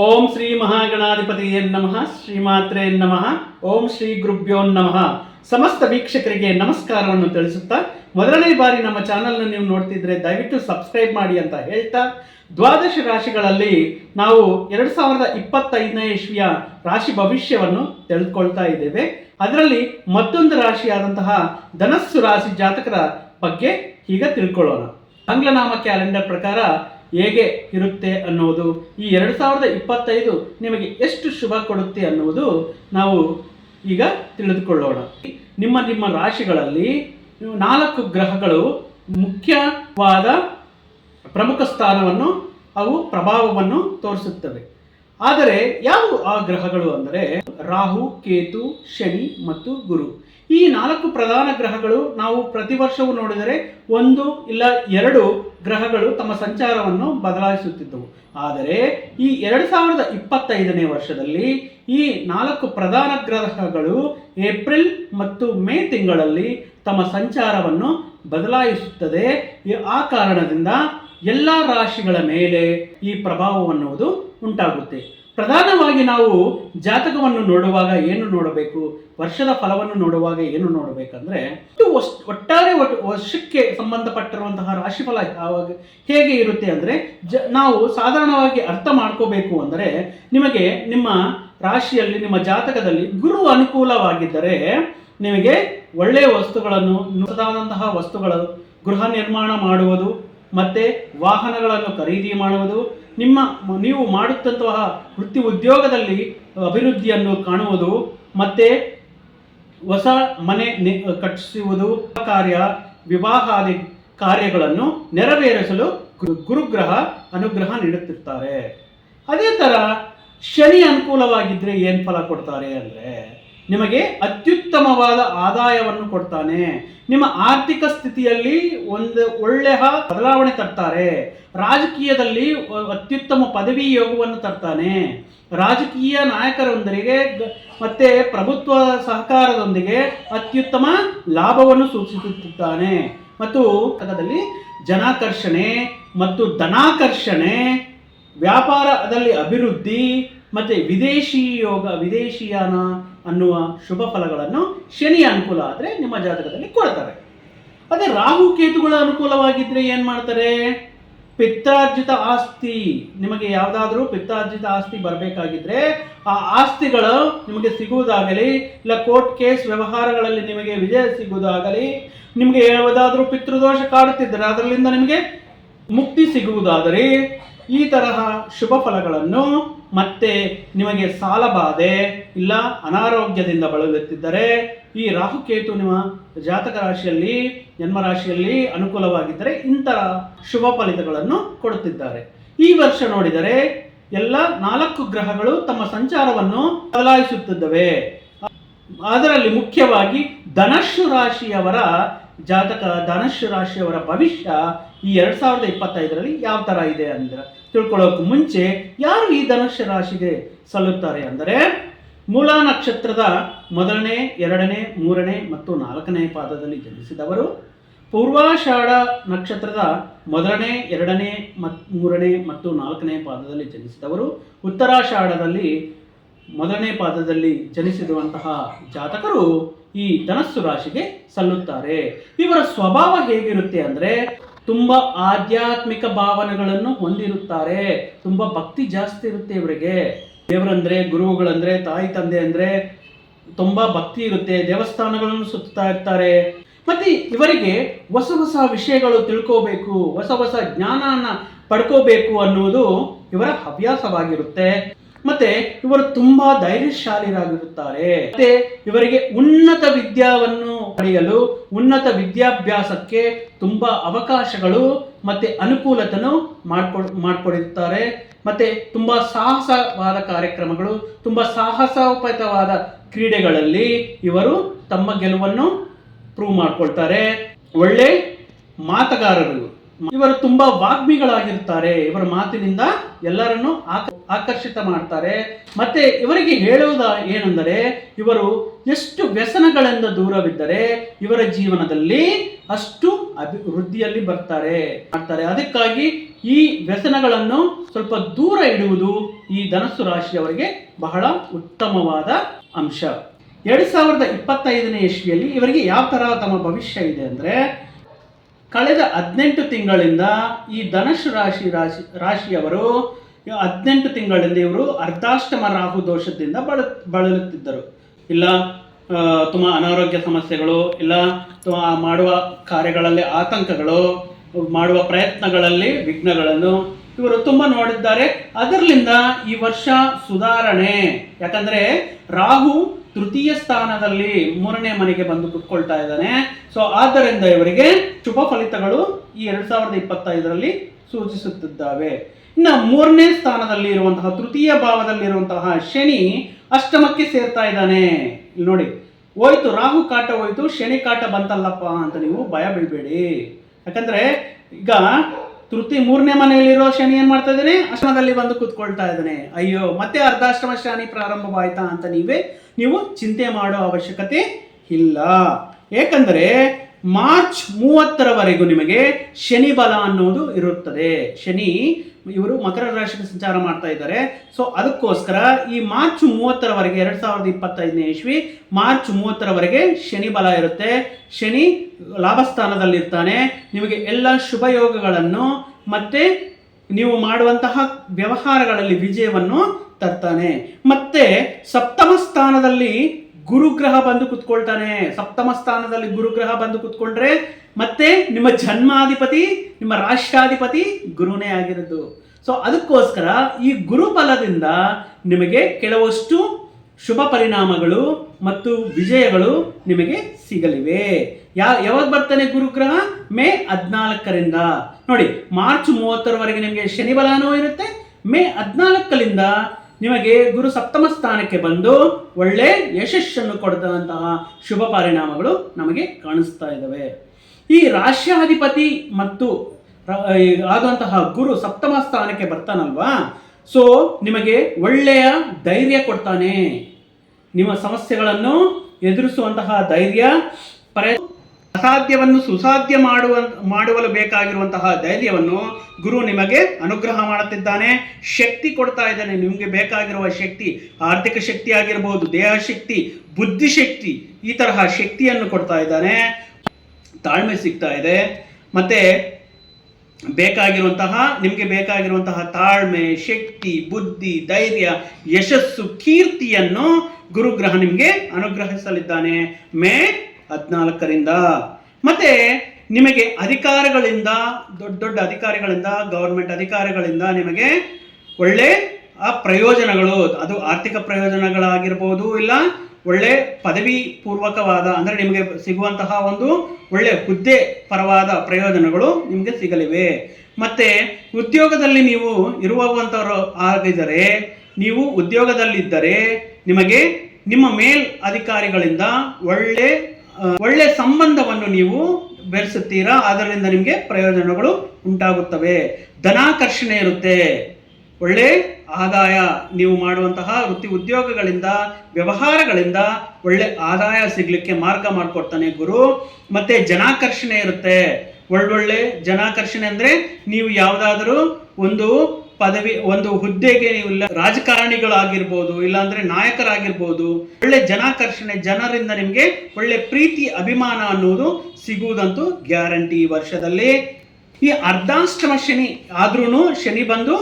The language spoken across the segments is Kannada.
ಓಂ ಶ್ರೀ ಮಹಾಗಣಾಧಿಪತಿಯೇ ನಮಃ, ಶ್ರೀಮಾತ್ರೆ ನಮಃ, ಓಂ ಶ್ರೀ ಗುರುಭ್ಯೋ ನಮಃ. ಸಮಸ್ತ ವೀಕ್ಷಕರಿಗೆ ನಮಸ್ಕಾರವನ್ನು ತಿಳಿಸುತ್ತಾ, ಮೊದಲನೇ ಬಾರಿ ನಮ್ಮ ಚಾನಲ್ನ ನೀವು ನೋಡ್ತಿದ್ರೆ ದಯವಿಟ್ಟು ಸಬ್ಸ್ಕ್ರೈಬ್ ಮಾಡಿ ಅಂತ ಹೇಳ್ತಾ, ದ್ವಾದಶ ರಾಶಿಗಳಲ್ಲಿ ನಾವು ಎರಡು ಸಾವಿರದ ಇಪ್ಪತ್ತೈದನೇ ಇಸ್ವಿಯ ರಾಶಿ ಭವಿಷ್ಯವನ್ನು ತಿಳಿದುಕೊಳ್ತಾ ಇದ್ದೇವೆ. ಅದರಲ್ಲಿ ಮತ್ತೊಂದು ರಾಶಿಯಾದಂತಹ ಧನಸ್ಸು ರಾಶಿ ಜಾತಕರ ಬಗ್ಗೆ ಈಗ ತಿಳ್ಕೊಳ್ಳೋಣ. ಆಂಗ್ಲನಾಮ ಕ್ಯಾಲೆಂಡರ್ ಪ್ರಕಾರ ಹೇಗೆ ಇರುತ್ತೆ ಅನ್ನೋದು ಈ ಎರಡು ಸಾವಿರದ ಇಪ್ಪತ್ತೈದು ನಿಮಗೆ ಎಷ್ಟು ಶುಭ ಕೊಡುತ್ತೆ ಅನ್ನುವುದು ನಾವು ಈಗ ತಿಳಿದುಕೊಳ್ಳೋಣ. ನಿಮ್ಮ ನಿಮ್ಮ ರಾಶಿಗಳಲ್ಲಿ ನಾಲ್ಕು ಗ್ರಹಗಳು ಮುಖ್ಯವಾದ ಪ್ರಮುಖ ಸ್ಥಾನವನ್ನು, ಅವು ಪ್ರಭಾವವನ್ನು ತೋರಿಸುತ್ತವೆ. ಆದರೆ ಯಾವ ಆ ಗ್ರಹಗಳು ಅಂದರೆ ರಾಹು, ಕೇತು, ಶನಿ ಮತ್ತು ಗುರು. ಈ ನಾಲ್ಕು ಪ್ರಧಾನ ಗ್ರಹಗಳು ನಾವು ಪ್ರತಿ ವರ್ಷವೂ ನೋಡಿದರೆ ಒಂದು ಇಲ್ಲ ಎರಡು ಗ್ರಹಗಳು ತಮ್ಮ ಸಂಚಾರವನ್ನು ಬದಲಾಯಿಸುತ್ತಿದ್ದವು. ಆದರೆ ಈ ಎರಡು ಸಾವಿರದ ಇಪ್ಪತ್ತೈದನೇ ವರ್ಷದಲ್ಲಿ ಈ ನಾಲ್ಕು ಪ್ರಧಾನ ಗ್ರಹಗಳು ಏಪ್ರಿಲ್ ಮತ್ತು ಮೇ ತಿಂಗಳಲ್ಲಿ ತಮ್ಮ ಸಂಚಾರವನ್ನು ಬದಲಾಯಿಸುತ್ತದೆ. ಆ ಕಾರಣದಿಂದ ಎಲ್ಲ ರಾಶಿಗಳ ಮೇಲೆ ಈ ಪ್ರಭಾವವನ್ನುವುದು ಉಂಟಾಗುತ್ತೆ. ಪ್ರಧಾನವಾಗಿ ನಾವು ಜಾತಕವನ್ನು ನೋಡುವಾಗ ಏನು ನೋಡಬೇಕು? ವರ್ಷದ ಫಲವನ್ನು ನೋಡುವಾಗ ಏನು ನೋಡಬೇಕಂದ್ರೆ, ಇದು ಒಟ್ಟಾರೆ ಒಟ್ಟು ವರ್ಷಕ್ಕೆ ಸಂಬಂಧಪಟ್ಟಿರುವಂತಹ ರಾಶಿಫಲ ಯಾವಾಗ ಹೇಗೆ ಇರುತ್ತೆ ಅಂದರೆ, ಜ, ನಾವು ಸಾಧಾರಣವಾಗಿ ಅರ್ಥ ಮಾಡ್ಕೋಬೇಕು ಅಂದರೆ, ನಿಮಗೆ ನಿಮ್ಮ ರಾಶಿಯಲ್ಲಿ, ನಿಮ್ಮ ಜಾತಕದಲ್ಲಿ ಗುರು ಅನುಕೂಲವಾಗಿದ್ದರೆ, ನಿಮಗೆ ಒಳ್ಳೆಯ ವಸ್ತುಗಳನ್ನು ಹೊಸದಾದಂತಹ ವಸ್ತುಗಳು ಗೃಹ ನಿರ್ಮಾಣ ಮಾಡುವುದು, ಮತ್ತೆ ವಾಹನಗಳನ್ನು ಖರೀದಿ ಮಾಡುವುದು ನಿಮ್ಮ ನೀವು ಮಾಡುತ್ತಂತಹ ವೃತ್ತಿ ಉದ್ಯೋಗದಲ್ಲಿ ಅಭಿವೃದ್ಧಿಯನ್ನು ಕಾಣುವುದು, ಮತ್ತೆ ಹೊಸ ಮನೆ ಕಟ್ಟಿಸುವುದು, ಕಾರ್ಯ, ವಿವಾಹಾದಿ ಕಾರ್ಯಗಳನ್ನು ನೆರವೇರಿಸಲು ಗುರುಗ್ರಹ ಅನುಗ್ರಹ ನೀಡುತ್ತಿರ್ತಾರೆ. ಅದೇ ಥರ ಶನಿ ಅನುಕೂಲವಾಗಿದ್ದರೆ ಏನು ಫಲ ಕೊಡ್ತಾರೆ ಅಂದರೆ ನಿಮಗೆ ಅತ್ಯುತ್ತಮವಾದ ಆದಾಯವನ್ನು ಕೊಡ್ತಾನೆ. ನಿಮ್ಮ ಆರ್ಥಿಕ ಸ್ಥಿತಿಯಲ್ಲಿ ಒಂದು ಒಳ್ಳೆಯ ಬದಲಾವಣೆ ತರ್ತಾರೆ. ರಾಜಕೀಯದಲ್ಲಿ ಅತ್ಯುತ್ತಮ ಪದವಿ ಯೋಗವನ್ನು ತರ್ತಾನೆ. ರಾಜಕೀಯ ನಾಯಕರೊಂದಿಗೆ ಮತ್ತೆ ಪ್ರಭುತ್ವ ಸಹಕಾರದೊಂದಿಗೆ ಅತ್ಯುತ್ತಮ ಲಾಭವನ್ನು ಸೂಚಿಸುತ್ತಿದ್ದಾನೆ. ಮತ್ತು ಅದರಲ್ಲಿ ಜನಾಕರ್ಷಣೆ ಮತ್ತು ಧನಾಕರ್ಷಣೆ, ವ್ಯಾಪಾರದಲ್ಲಿ ಅಭಿವೃದ್ಧಿ ಮತ್ತೆ ವಿದೇಶಿ ಯೋಗ, ವಿದೇಶಿಯಾನ ಅನ್ನುವ ಶುಭ ಫಲಗಳನ್ನು ಶನಿ ಅನುಕೂಲ ಆದರೆ ನಿಮ್ಮ ಜಾತಕದಲ್ಲಿ ಕೊಡ್ತಾರೆ. ಅದೇ ರಾಹು ಕೇತುಗಳ ಅನುಕೂಲವಾಗಿದ್ರೆ ಏನು ಮಾಡ್ತಾರೆ? ಪಿತ್ರಾರ್ಜಿತ ಆಸ್ತಿ, ನಿಮಗೆ ಯಾವುದಾದ್ರೂ ಪಿತ್ತಾರ್ಜಿತ ಆಸ್ತಿ ಬರಬೇಕಾಗಿದ್ರೆ ಆ ಆಸ್ತಿಗಳು ನಿಮಗೆ ಸಿಗುವುದಾಗಲಿ, ಇಲ್ಲ ಕೋರ್ಟ್ ಕೇಸ್ ವ್ಯವಹಾರಗಳಲ್ಲಿ ನಿಮಗೆ ವಿಜಯ ಸಿಗುವುದಾಗಲಿ, ನಿಮಗೆ ಯಾವುದಾದ್ರೂ ಪಿತೃದೋಷ ಕಾಡುತ್ತಿದ್ದರೆ ಅದರಿಂದ ನಿಮಗೆ ಮುಕ್ತಿ ಸಿಗುವುದಾದರೆ ಈ ತರಹ ಶುಭ ಫಲಗಳನ್ನು ಮತ್ತೆ ನಿಮಗೆ ಸಾಲಬಾಧೆ ಇಲ್ಲ ಅನಾರೋಗ್ಯದಿಂದ ಬಳಲುತ್ತಿದ್ದರೆ ಈ ರಾಹುಕೇತು ನಿಮ್ಮ ಜಾತಕ ರಾಶಿಯಲ್ಲಿ, ಜನ್ಮ ರಾಶಿಯಲ್ಲಿ ಅನುಕೂಲವಾಗಿದ್ದರೆ ಇಂತಹ ಶುಭ ಫಲಿತಗಳನ್ನು ಕೊಡುತ್ತಿದ್ದಾರೆ. ಈ ವರ್ಷ ನೋಡಿದರೆ ಎಲ್ಲ ನಾಲ್ಕು ಗ್ರಹಗಳು ತಮ್ಮ ಸಂಚಾರವನ್ನು ಬದಲಾಯಿಸುತ್ತಿದ್ದವೆ. ಅದರಲ್ಲಿ ಮುಖ್ಯವಾಗಿ ಧನಸ್ಸು ರಾಶಿಯವರ ಜಾತಕ, ಧನಸ್ಸು ರಾಶಿಯವರ ಭವಿಷ್ಯ ಈ ಎರಡ್ ಸಾವಿರದ ಇಪ್ಪತ್ತೈದರಲ್ಲಿ ಯಾವ ತರ ಇದೆ ಅಂದ್ರೆ ತಿಳ್ಕೊಳ್ಳೋಕೆ ಮುಂಚೆ ಯಾರು ಈ ಧನುಷ್ಯ ರಾಶಿಗೆ ಸಲ್ಲುತ್ತಾರೆ ಅಂದರೆ ಮೂಲ ನಕ್ಷತ್ರದ ಮೊದಲನೇ, ಎರಡನೇ, ಮೂರನೇ ಮತ್ತು ನಾಲ್ಕನೇ ಪಾದದಲ್ಲಿ ಜನಿಸಿದವರು. ಪೂರ್ವಾಷಾಢ ನಕ್ಷತ್ರದ ಮೊದಲನೇ, ಎರಡನೇ ಮತ್, ಮೂರನೇ ಮತ್ತು ನಾಲ್ಕನೇ ಪಾದದಲ್ಲಿ ಜನಿಸಿದವರು. ಉತ್ತರಾಷಾಢದಲ್ಲಿ ಮೊದಲನೇ ಪಾದದಲ್ಲಿ ಜನಿಸಿರುವಂತಹ ಜಾತಕರು ಈ ಧನಸ್ಸು ರಾಶಿಗೆ ಸಲ್ಲುತ್ತಾರೆ. ಇವರ ಸ್ವಭಾವ ಹೇಗಿರುತ್ತೆ ಅಂದರೆ ತುಂಬಾ ಆಧ್ಯಾತ್ಮಿಕ ಭಾವನೆಗಳನ್ನು ಹೊಂದಿರುತ್ತಾರೆ. ತುಂಬ ಭಕ್ತಿ ಜಾಸ್ತಿ ಇರುತ್ತೆ ಇವರಿಗೆ. ದೇವರಂದ್ರೆ, ಗುರುಗಳಂದ್ರೆ, ತಾಯಿ, ತಂದೆ ಅಂದ್ರೆ ತುಂಬಾ ಭಕ್ತಿ ಇರುತ್ತೆ. ದೇವಸ್ಥಾನಗಳನ್ನು ಸುತ್ತಾ ಇರ್ತಾರೆ. ಮತ್ತೆ ಇವರಿಗೆ ಹೊಸ ಹೊಸ ವಿಷಯಗಳು ತಿಳ್ಕೋಬೇಕು, ಹೊಸ ಹೊಸ ಜ್ಞಾನನ ಪಡ್ಕೋಬೇಕು ಅನ್ನುವುದು ಇವರ ಹವ್ಯಾಸವಾಗಿರುತ್ತೆ. ಮತ್ತೆ ಇವರು ತುಂಬಾ ಧೈರ್ಯಶಾಲಿರಾಗಿರುತ್ತಾರೆ. ಮತ್ತೆ ಇವರಿಗೆ ಉನ್ನತ ವಿದ್ಯಾವನ್ನು ಪಡೆಯಲು ಉನ್ನತ ವಿದ್ಯಾಭ್ಯಾಸಕ್ಕೆ ತುಂಬಾ ಅವಕಾಶಗಳು ಮತ್ತೆ ಅನುಕೂಲತನು ಮಾಡ್ಕೊ ಮಾಡ್ಕೊಡಿರ್ತಾರೆ ಮತ್ತೆ ತುಂಬಾ ಸಾಹಸವಾದ ಕಾರ್ಯಕ್ರಮಗಳು, ತುಂಬಾ ಸಾಹಸೋಪೇತವಾದ ಕ್ರೀಡೆಗಳಲ್ಲಿ ಇವರು ತಮ್ಮ ಗೆಲುವನ್ನು ಪ್ರೂವ್ ಮಾಡ್ಕೊಳ್ತಾರೆ. ಒಳ್ಳೆ ಮಾತಗಾರರು. ಇವರು ತುಂಬಾ ವಾಗ್ಮಿಗಳಾಗಿರ್ತಾರೆ. ಇವರ ಮಾತಿನಿಂದ ಎಲ್ಲರನ್ನು ಆಕ- ಆಕರ್ಷಿತ ಮಾಡ್ತಾರೆ. ಮತ್ತೆ ಇವರಿಗೆ ಹೇಳುವುದ ಏನೆಂದರೆ, ಇವರು ಎಷ್ಟು ವ್ಯಸನಗಳಿಂದ ದೂರವಿದ್ದರೆ ಇವರ ಜೀವನದಲ್ಲಿ ಅಷ್ಟು ಅಭಿವೃದ್ಧಿಯಲ್ಲಿ ಬರ್ತಾರೆ. ಮಾಡ್ತಾರೆ. ಅದಕ್ಕಾಗಿ ಈ ವ್ಯಸನಗಳನ್ನು ಸ್ವಲ್ಪ ದೂರ ಇಡುವುದು ಈ ಧನಸ್ಸು ರಾಶಿಯವರಿಗೆ ಬಹಳ ಉತ್ತಮವಾದ ಅಂಶ. ಎರಡ್ ಸಾವಿರದ ಇಪ್ಪತ್ತೈದನೇ ಇಸ್ವಿಯಲ್ಲಿ ಇವರಿಗೆ ಯಾವ ತರಹ ತಮ್ಮ ಭವಿಷ್ಯ ಇದೆ ಅಂದರೆ ಕಳೆದ ಹದಿನೆಂಟು ತಿಂಗಳಿಂದ ಈ ಧನುಷ್ ರಾಶಿ ರಾಶಿ ರಾಶಿಯವರು ಹದಿನೆಂಟು ತಿಂಗಳಿಂದ ಇವರು ಅರ್ಧಾಷ್ಟಮ ರಾಹು ದೋಷದಿಂದ ಬಳ ಬಳಲುತ್ತಿದ್ದರು. ಇಲ್ಲ ತುಂಬ ಅನಾರೋಗ್ಯ ಸಮಸ್ಯೆಗಳು, ಇಲ್ಲ ಮಾಡುವ ಕಾರ್ಯಗಳಲ್ಲಿ ಆತಂಕಗಳು, ಮಾಡುವ ಪ್ರಯತ್ನಗಳಲ್ಲಿ ವಿಘ್ನಗಳನ್ನು ಇವರು ತುಂಬ ನೋಡಿದ್ದಾರೆ. ಅದರಲ್ಲಿಂದ ಈ ವರ್ಷ ಸುಧಾರಣೆ, ಯಾಕಂದ್ರೆ ರಾಹು ತೃತೀಯ ಸ್ಥಾನದಲ್ಲಿ ಮೂರನೇ ಮನೆಗೆ ಬಂದು ಕುತ್ಕೊಳ್ತಾ ಇದ್ದಾನೆ. ಸೊ ಆದ್ದರಿಂದ ಇವರಿಗೆ ಶುಭ ಫಲಿತಗಳು ಈ ಎರಡ್ ಸಾವಿರದ ಇಪ್ಪತ್ತೈದರಲ್ಲಿ ಸೂಚಿಸುತ್ತಿದ್ದಾವೆ. ಇನ್ನು ಮೂರನೇ ಸ್ಥಾನದಲ್ಲಿ ಇರುವಂತಹ, ತೃತೀಯ ಭಾವದಲ್ಲಿರುವಂತಹ ಶನಿ ಅಷ್ಟಮಕ್ಕೆ ಸೇರ್ತಾ ಇದ್ದಾನೆ. ಇಲ್ಲಿ ನೋಡಿ, ಹೋಯ್ತು, ರಾಹು ಕಾಟ ಹೋಯ್ತು, ಶನಿ ಕಾಟ ಬಂತಲ್ಲಪ್ಪ ಅಂತ ನೀವು ಭಯ ಬೀಳ್ಬೇಡಿ. ಯಾಕಂದ್ರೆ ಈಗ ತೃತೀಯ ಮೂರನೇ ಮನೆಯಲ್ಲಿರೋ ಶನಿ ಏನ್ ಮಾಡ್ತಾ ಇದ್ದಾನೆ? ಅಷ್ಟಮದಲ್ಲಿ ಬಂದು ಕೂತ್ಕೊಳ್ತಾ ಇದ್ದಾನೆ. ಅಯ್ಯೋ, ಮತ್ತೆ ಅರ್ಧಾಷ್ಟಮ ಶನಿ ಪ್ರಾರಂಭವಾಯ್ತಾ ಅಂತ ನೀವೇ, ನೀವು ಚಿಂತೆ ಮಾಡೋ ಅವಶ್ಯಕತೆ ಇಲ್ಲ. ಏಕೆಂದರೆ ಮಾರ್ಚ್ ಮೂವತ್ತರವರೆಗೂ ನಿಮಗೆ ಶನಿ ಬಲ ಅನ್ನೋದು ಇರುತ್ತದೆ. ಶನಿ ಇವರು ಮಕರ ರಾಶಿಗೆ ಸಂಚಾರ ಮಾಡ್ತಾ ಇದ್ದಾರೆ. ಸೊ ಅದಕ್ಕೋಸ್ಕರ ಈ ಮಾರ್ಚ್ ಮೂವತ್ತರವರೆಗೆ, ಎರಡ್ ಸಾವಿರದ ಇಪ್ಪತ್ತೈದನೇ ಇಸ್ವಿ ಮಾರ್ಚ್ ಮೂವತ್ತರವರೆಗೆ ಶನಿ ಬಲ ಇರುತ್ತೆ. ಶನಿ ಲಾಭಸ್ಥಾನದಲ್ಲಿರ್ತಾನೆ. ನಿಮಗೆ ಎಲ್ಲ ಶುಭಯೋಗಗಳನ್ನು ಮತ್ತೆ ನೀವು ಮಾಡುವಂತಹ ವ್ಯವಹಾರಗಳಲ್ಲಿ ವಿಜಯವನ್ನು ತರ್ತಾನೆ. ಮತ್ತೆ ಸಪ್ತಮ ಸ್ಥಾನದಲ್ಲಿ ಗುರುಗ್ರಹ ಬಂದು ಕುತ್ಕೊಳ್ತಾನೆ. ಸಪ್ತಮ ಸ್ಥಾನದಲ್ಲಿ ಗುರುಗ್ರಹ ಬಂದು ಕುತ್ಕೊಂಡ್ರೆ ಮತ್ತೆ ನಿಮ್ಮ ಜನ್ಮಾಧಿಪತಿ, ನಿಮ್ಮ ರಾಷ್ಟ್ರಾಧಿಪತಿ ಗುರುನೇ ಆಗಿರೋದು. ಸೊ ಅದಕ್ಕೋಸ್ಕರ ಈ ಗುರುಬಲದಿಂದ ನಿಮಗೆ ಕೆಲವಷ್ಟು ಶುಭ ಪರಿಣಾಮಗಳು ಮತ್ತು ವಿಜಯಗಳು ನಿಮಗೆ ಸಿಗಲಿವೆ. ಯಾ, ಯಾವಾಗ ಬರ್ತಾನೆ ಗುರುಗ್ರಹ? ಮೇ ಹದಿನಾಲ್ಕರಿಂದ. ನೋಡಿ, ಮಾರ್ಚ್ ಮೂವತ್ತರವರೆಗೆ ನಿಮಗೆ ಶನಿ ಬಲನೂ ಇರುತ್ತೆ. ಮೇ ಹದಿನಾಲ್ಕರಿಂದ ನಿಮಗೆ ಗುರು ಸಪ್ತಮ ಸ್ಥಾನಕ್ಕೆ ಬಂದು ಒಳ್ಳೆ ಯಶಸ್ಸನ್ನು ಕೊಡದಂತಹ ಶುಭ ಪರಿಣಾಮಗಳು ನಮಗೆ ಕಾಣಿಸ್ತಾ ಇದ್ದಾವೆ ಈ ರಾಷ್ಟ್ರಾಧಿಪತಿ ಮತ್ತು ಆದಂತಹ ಗುರು ಸಪ್ತಮ ಸ್ಥಾನಕ್ಕೆ ಬರ್ತಾನಲ್ವಾ? ಸೊ ನಿಮಗೆ ಒಳ್ಳೆಯ ಧೈರ್ಯ ಕೊಡ್ತಾನೆ. ನಿಮ್ಮ ಸಮಸ್ಯೆಗಳನ್ನು ಎದುರಿಸುವಂತಹ ಧೈರ್ಯ ಪರ ಅಸಾಧ್ಯವನ್ನು ಸುಸಾಧ್ಯ ಮಾಡುವ ಮಾಡುವಲು ಬೇಕಾಗಿರುವಂತಹ ಧೈರ್ಯವನ್ನು ಗುರು ನಿಮಗೆ ಅನುಗ್ರಹ ಮಾಡುತ್ತಿದ್ದಾನೆ. ಶಕ್ತಿ ಕೊಡ್ತಾ ಇದ್ದಾನೆ. ನಿಮಗೆ ಬೇಕಾಗಿರುವ ಶಕ್ತಿ, ಆರ್ಥಿಕ ಶಕ್ತಿ ಆಗಿರಬಹುದು ದೇಹ ಶಕ್ತಿ ಬುದ್ಧಿಶಕ್ತಿ ಈ ತರಹ ಶಕ್ತಿಯನ್ನು ಕೊಡ್ತಾ ಇದ್ದಾನೆ. ತಾಳ್ಮೆ ಸಿಗ್ತಾ ಇದೆ. ಮತ್ತೆ ಬೇಕಾಗಿರುವಂತಹ, ನಿಮಗೆ ಬೇಕಾಗಿರುವಂತಹ ತಾಳ್ಮೆ, ಶಕ್ತಿ, ಬುದ್ಧಿ, ಧೈರ್ಯ, ಯಶಸ್ಸು, ಕೀರ್ತಿಯನ್ನು ಗುರುಗ್ರಹ ನಿಮಗೆ ಅನುಗ್ರಹಿಸಲಿದ್ದಾನೆ. ಮೇ ಹದಿನಾಲ್ಕರಿಂದ. ಮತ್ತೆ ನಿಮಗೆ ಅಧಿಕಾರಿಗಳಿಂದ, ದೊಡ್ಡ ದೊಡ್ಡ ಅಧಿಕಾರಿಗಳಿಂದ ಗೌರ್ಮೆಂಟ್ ಅಧಿಕಾರಿಗಳಿಂದ ನಿಮಗೆ ಒಳ್ಳೆ, ಆ, ಪ್ರಯೋಜನಗಳು. ಅದು ಆರ್ಥಿಕ ಪ್ರಯೋಜನಗಳಾಗಿರ್ಬೋದು ಇಲ್ಲ, ಒಳ್ಳೆ ಪದವಿ ಪೂರ್ವಕವಾದ ಅಂದರೆ ನಿಮಗೆ ಸಿಗುವಂತಹ ಒಂದು ಒಳ್ಳೆ ಹುದ್ದೆ ಪರವಾದ ಪ್ರಯೋಜನಗಳು ನಿಮಗೆ ಸಿಗಲಿವೆ. ಮತ್ತೆ ಉದ್ಯೋಗದಲ್ಲಿ ನೀವು ಇರುವಂಥವರು ಆಗಿದ್ದರೆ, ನೀವು ಉದ್ಯೋಗದಲ್ಲಿದ್ದರೆ ನಿಮಗೆ ನಿಮ್ಮ ಮೇಲ್ ಅಧಿಕಾರಿಗಳಿಂದ ಒಳ್ಳೆ ಒಳ್ಳೆ ಸಂಬಂಧವನ್ನು ನೀವು ಬೆರೆಸುತ್ತೀರಾ? ಅದರಿಂದ ನಿಮಗೆ ಪ್ರಯೋಜನಗಳು ಉಂಟಾಗುತ್ತವೆ. ಧನಾಕರ್ಷಣೆ ಇರುತ್ತೆ. ಒಳ್ಳೆ ಆದಾಯ, ನೀವು ಮಾಡುವಂತಹ ವೃತ್ತಿ ಉದ್ಯೋಗಗಳಿಂದ, ವ್ಯವಹಾರಗಳಿಂದ ಒಳ್ಳೆ ಆದಾಯ ಸಿಗಲಿಕ್ಕೆ ಮಾರ್ಗ ಮಾಡಿಕೊಡ್ತಾನೆ ಗುರು. ಮತ್ತೆ ಜನಾಕರ್ಷಣೆ ಇರುತ್ತೆ. ಒಳ್ಳೊಳ್ಳೆ ಜನಾಕರ್ಷಣೆ ಅಂದ್ರೆ ನೀವು ಯಾವುದಾದರೂ ಒಂದು ಪದವಿ, ಒಂದು ಹುದ್ದೆಗೆ ನೀವು ಇಲ್ಲ, ರಾಜಕಾರಣಿಗಳಾಗಿರ್ಬೋದು, ಇಲ್ಲಾಂದ್ರೆ ನಾಯಕರಾಗಿರ್ಬೋದು, ಒಳ್ಳೆ ಜನಾಕರ್ಷಣೆ, ಜನರಿಂದ ನಿಮಗೆ ಒಳ್ಳೆ ಪ್ರೀತಿ, ಅಭಿಮಾನ ಅನ್ನೋದು ಸಿಗುವುದಂತೂ ಗ್ಯಾರಂಟಿ ಈ ವರ್ಷದಲ್ಲಿ. ಈ ಅರ್ಧಾಷ್ಟಮ ಶನಿ ಆದ್ರೂ ಶನಿ ಬಂದು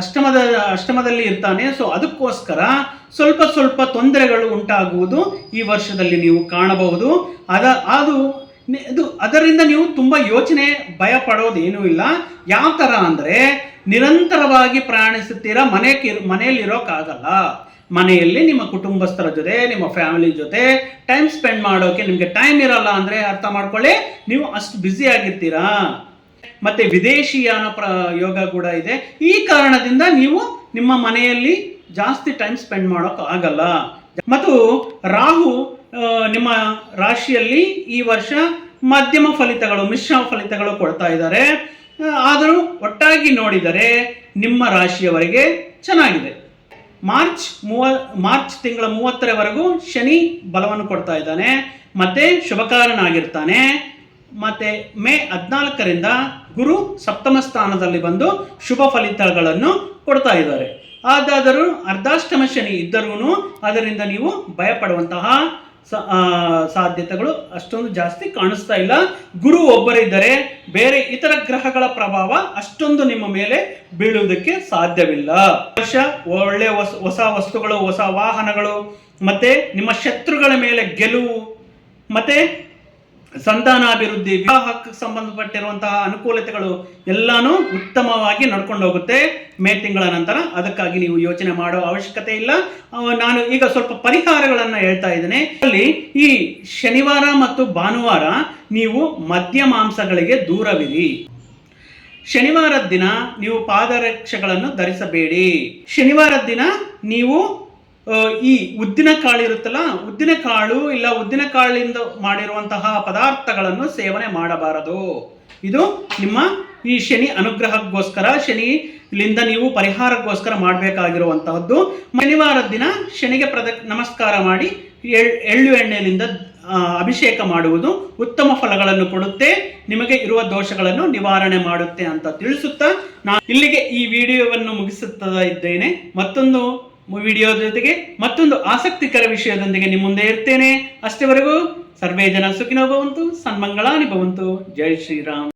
ಅಷ್ಟಮದ, ಅಷ್ಟಮದಲ್ಲಿ ಇರ್ತಾನೆ. ಸೊ ಅದಕ್ಕೋಸ್ಕರ ಸ್ವಲ್ಪ ಸ್ವಲ್ಪ ತೊಂದರೆಗಳು ಉಂಟಾಗುವುದು ಈ ವರ್ಷದಲ್ಲಿ ನೀವು ಕಾಣಬಹುದು. ಅದ, ಅದು ಇದು ಅದರಿಂದ ನೀವು ತುಂಬಾ ಯೋಚನೆ ಭಯ ಪಡೋದೇನೂ ಇಲ್ಲ. ಯಾವ ಥರ ಅಂದರೆ ನಿರಂತರವಾಗಿ ಪ್ರಯಾಣಿಸುತ್ತೀರಾ ಮನೆ ಮನೆಯಲ್ಲಿ ಇರೋಕಾಗಲ್ಲ ಮನೆಯಲ್ಲಿ ನಿಮ್ಮ ಕುಟುಂಬಸ್ಥರ ಜೊತೆ, ನಿಮ್ಮ ಫ್ಯಾಮಿಲಿ ಜೊತೆ ಟೈಮ್ ಸ್ಪೆಂಡ್ ಮಾಡೋಕೆ ನಿಮಗೆ ಟೈಮ್ ಇರಲ್ಲ ಅಂದರೆ ಅರ್ಥ ಮಾಡ್ಕೊಳ್ಳಿ, ನೀವು ಅಷ್ಟು ಬ್ಯುಸಿ ಆಗಿರ್ತೀರಾ. ಮತ್ತೆ ವಿದೇಶಿಯಾನ ಪ್ರ ಯೋಗ ಕೂಡ ಇದೆ. ಈ ಕಾರಣದಿಂದ ನೀವು ನಿಮ್ಮ ಮನೆಯಲ್ಲಿ ಜಾಸ್ತಿ ಟೈಮ್ ಸ್ಪೆಂಡ್ ಮಾಡೋಕೆ ಆಗಲ್ಲ ಮತ್ತು ರಾಹು ನಿಮ್ಮ ರಾಶಿಯಲ್ಲಿ ಈ ವರ್ಷ ಮಧ್ಯಮ ಫಲಿತಗಳು, ಮಿಶ್ರ ಫಲಿತಗಳು ಕೊಡ್ತಾ ಇದ್ದಾರೆ. ಆದರೂ ಒಟ್ಟಾಗಿ ನೋಡಿದರೆ ನಿಮ್ಮ ರಾಶಿಯವರೆಗೆ ಚೆನ್ನಾಗಿದೆ. ಮಾರ್ಚ್ ಮೂವ, ಮಾರ್ಚ್ ತಿಂಗಳ ಮೂವತ್ತರವರೆಗೂ ಶನಿ ಬಲವನ್ನು ಕೊಡ್ತಾ ಇದ್ದಾನೆ. ಮತ್ತೆ ಶುಭಕಾರನಾಗಿರ್ತಾನೆ ಮತ್ತೆ ಮೇ ಹದಿನಾಲ್ಕರಿಂದ ಗುರು ಸಪ್ತಮ ಸ್ಥಾನದಲ್ಲಿ ಬಂದು ಶುಭ ಫಲಿತಗಳನ್ನು ಕೊಡ್ತಾ ಇದ್ದಾರೆ. ಆದಾದರೂ ಅರ್ಧಾಷ್ಟಮ ಶನಿ ಇದ್ದರೂ ಅದರಿಂದ ನೀವು ಭಯಪಡುವಂತಹ ಸಾಧ್ಯತೆಗಳು ಅಷ್ಟೊಂದು ಜಾಸ್ತಿ ಕಾಣಿಸ್ತಾ ಇಲ್ಲ. ಗುರು ಒಬ್ಬರಿದ್ದರೆ ಬೇರೆ ಇತರ ಗ್ರಹಗಳ ಪ್ರಭಾವ ಅಷ್ಟೊಂದು ನಿಮ್ಮ ಮೇಲೆ ಬೀಳುವುದಕ್ಕೆ ಸಾಧ್ಯವಿಲ್ಲ. ವರ್ಷ, ಒಳ್ಳೆ ಹೊಸ ವಸ್ತುಗಳು, ಹೊಸ ವಾಹನಗಳು, ಮತ್ತೆ ನಿಮ್ಮ ಶತ್ರುಗಳ ಮೇಲೆ ಗೆಲುವು, ಮತ್ತೆ ಸಂತಾನಾಭಿವೃದ್ಧಿ, ವಿವಾಹಕ್ಕೆ ಸಂಬಂಧಪಟ್ಟಿರುವಂತಹ ಅನುಕೂಲತೆಗಳು ಎಲ್ಲಾನು ಉತ್ತಮವಾಗಿ ನಡ್ಕೊಂಡು ಹೋಗುತ್ತೆ ಮೇ ತಿಂಗಳ ನಂತರ. ಅದಕ್ಕಾಗಿ ನೀವು ಯೋಚನೆ ಮಾಡೋ ಅವಶ್ಯಕತೆ ಇಲ್ಲ. ನಾನು ಈಗ ಸ್ವಲ್ಪ ಪರಿಹಾರಗಳನ್ನು ಹೇಳ್ತಾ ಇದ್ದೇನೆ. ಅಲ್ಲಿ ಈ ಶನಿವಾರ ಮತ್ತು ಭಾನುವಾರ ನೀವು ಮದ್ಯ ಮಾಂಸಗಳಿಗೆ ದೂರವಿರಿ. ಶನಿವಾರದ ದಿನ ನೀವು ಪಾದರಕ್ಷೆಗಳನ್ನು ಧರಿಸಬೇಡಿ. ಶನಿವಾರದ ದಿನ ನೀವು ಈ ಉದ್ದಿನ ಕಾಳು ಇರುತ್ತಲ್ಲ, ಉದ್ದಿನ ಕಾಳು ಇಲ್ಲ ಉದ್ದಿನ ಕಾಳಿಂದ ಮಾಡಿರುವಂತಹ ಪದಾರ್ಥಗಳನ್ನು ಸೇವನೆ ಮಾಡಬಾರದು. ಇದು ನಿಮ್ಮ ಈ ಶನಿ ಅನುಗ್ರಹಕ್ಕೋಸ್ಕರ, ಶನಿಲಿಂದ ನೀವು ಪರಿಹಾರಕ್ಕೋಸ್ಕರ ಮಾಡಬೇಕಾಗಿರುವಂತಹದ್ದು. ಶನಿವಾರ ದಿನ ಶನಿಗೆ ಪ್ರದ, ನಮಸ್ಕಾರ ಮಾಡಿ, ಎಳ್- ಎಳ್ಳು ಎಣ್ಣೆಯಿಂದ ಅಭಿಷೇಕ ಮಾಡುವುದು ಉತ್ತಮ ಫಲಗಳನ್ನು ಕೊಡುತ್ತೆ, ನಿಮಗೆ ಇರುವ ದೋಷಗಳನ್ನು ನಿವಾರಣೆ ಮಾಡುತ್ತೆ ಅಂತ ತಿಳಿಸುತ್ತಾ ನಾನು ಇಲ್ಲಿಗೆ ಈ ವಿಡಿಯೋವನ್ನು ಮುಗಿಸುತ್ತಾ ಇದ್ದೇನೆ. ಮತ್ತೊಂದು ವಿಡಿಯೋ ಜೊತೆಗೆ ಮತ್ತೊಂದು ಆಸಕ್ತಿಕರ ವಿಷಯದೊಂದಿಗೆ ನಿಮ್ಮ ಮುಂದೆ ಇರ್ತೇನೆ. ಅಷ್ಟೇವರೆಗೂ ಸರ್ವೇ ಜನ ಸುಖಿನೋ ಭವಂತು, ಸನ್ಮಂಗಳಾನಿ ಭವಂತು. ಜೈ ಶ್ರೀರಾಮ್.